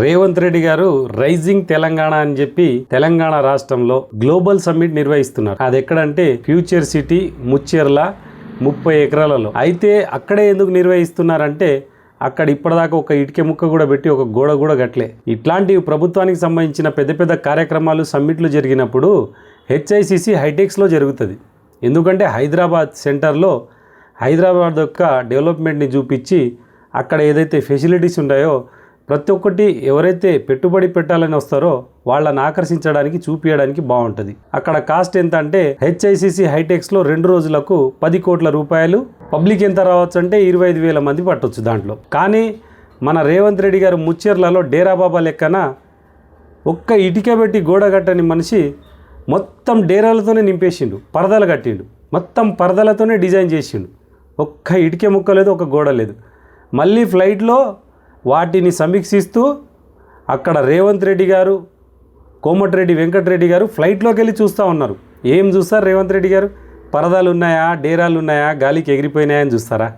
రేవంత్ రెడ్డి గారు రైజింగ్ తెలంగాణ అని చెప్పి తెలంగాణ రాష్ట్రంలో గ్లోబల్ సమ్మిట్ నిర్వహిస్తున్నారు. అది ఎక్కడంటే ఫ్యూచర్ సిటీ ముచ్చెర్ల ముప్పై ఎకరాలలో. అయితే అక్కడే ఎందుకు నిర్వహిస్తున్నారంటే అక్కడ ఇప్పటిదాకా ఒక ఇటుక ముక్క కూడా పెట్టి ఒక గోడ కూడా కట్టలే. ఇట్లాంటి ప్రభుత్వానికి సంబంధించిన పెద్ద పెద్ద కార్యక్రమాలు సమ్మిట్లు జరిగినప్పుడు హెచ్ఐసిసి హైటెక్స్లో జరుగుతుంది. ఎందుకంటే హైదరాబాద్ సెంటర్లో హైదరాబాద్ యొక్క డెవలప్మెంట్ని చూపించి అక్కడ ఏదైతే ఫెసిలిటీస్ ఉన్నాయో ప్రతి ఒక్కటి ఎవరైతే పెట్టుబడి పెట్టాలని వస్తారో వాళ్ళని ఆకర్షించడానికి చూపించడానికి బాగుంటుంది. అక్కడ కాస్ట్ ఎంత అంటే హెచ్ఐసిసి హైటెక్స్లో రెండు రోజులకు పది కోట్ల రూపాయలు పబ్లిక్ ఎంత రావచ్చు అంటే ఇరవై ఐదు వేల మంది పట్టొచ్చు దాంట్లో. కానీ మన రేవంత్ రెడ్డి గారు ముచ్చెర్లలో డేరాబాబా లెక్కన ఒక్క ఇటుక పెట్టి గోడ కట్టని మనిషి మొత్తం డేరాలతోనే నింపేసిండు పరదలు కట్టిండు. మొత్తం పరదలతోనే డిజైన్ చేసిండు. ఒక్క ఇటుక ముక్క లేదు ఒక గోడ లేదు. మళ్ళీ ఫ్లైట్లో వాటిని సమీక్షిస్తూ అక్కడ రేవంత్ రెడ్డి గారు కోమటిరెడ్డి వెంకటరెడ్డి గారు ఫ్లైట్లోకి వెళ్ళి చూస్తూ ఉన్నారు. ఏం చూస్తారు రేవంత్ రెడ్డి గారు? పరదాలు ఉన్నాయా? డేరాలు ఉన్నాయా? గాలికి ఎగిరిపోయినాయా అని చూస్తారా?